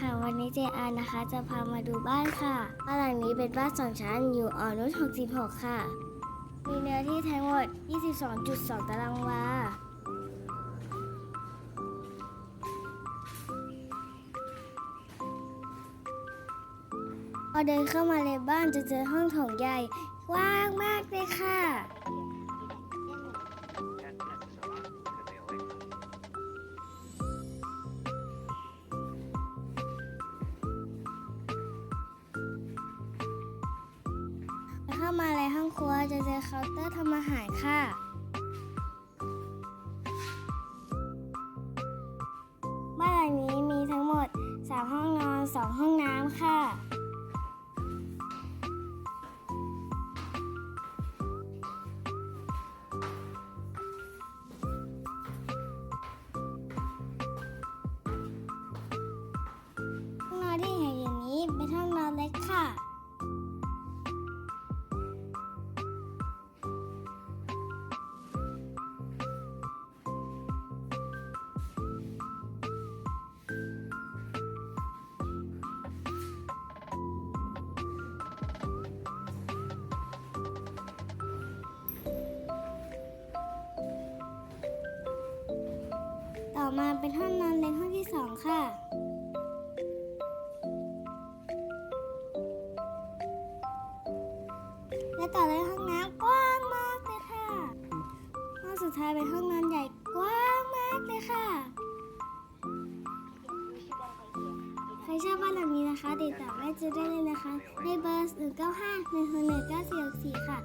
ค่ะ วันนี้เจอานะคะจะพามาดูบ้านค่ะ บ้านหลังนี้เป็นบ้านสองชั้นอยู่อ่อนนุช66 ค่ะ มีเนื้อที่ทั้งหมด 22.2 ตารางวา พอเดินเข้ามาในบ้านจะเจอห้องโถงใหญ่กว้างมากเลยค่ะ เข้ามาในห้องครัวจะเจอเคาน์เตอร์ทำอาหารค่ะ บ้านหลังนี้มีทั้งหมด 3 ห้องนอน 2 ห้องน้ำค่ะ ห้องนอนที่เห็นอย่นี้เป็นห้อง อมาเป็นห้องนอนเล็กห้องที่สองค่ะ และต่อด้วยห้องน้ำกว้างมากเลยค่ะ ห้องสุดท้ายเป็นห้องนอนใหญ่กว้างมากเลยค่ะ ใครชอบบ้านหลังนี้นะคะติดต่อแม่จูได้เลยนะคะในเบอร์ 1 9 5 1 1 9 4 6 4ค่ะ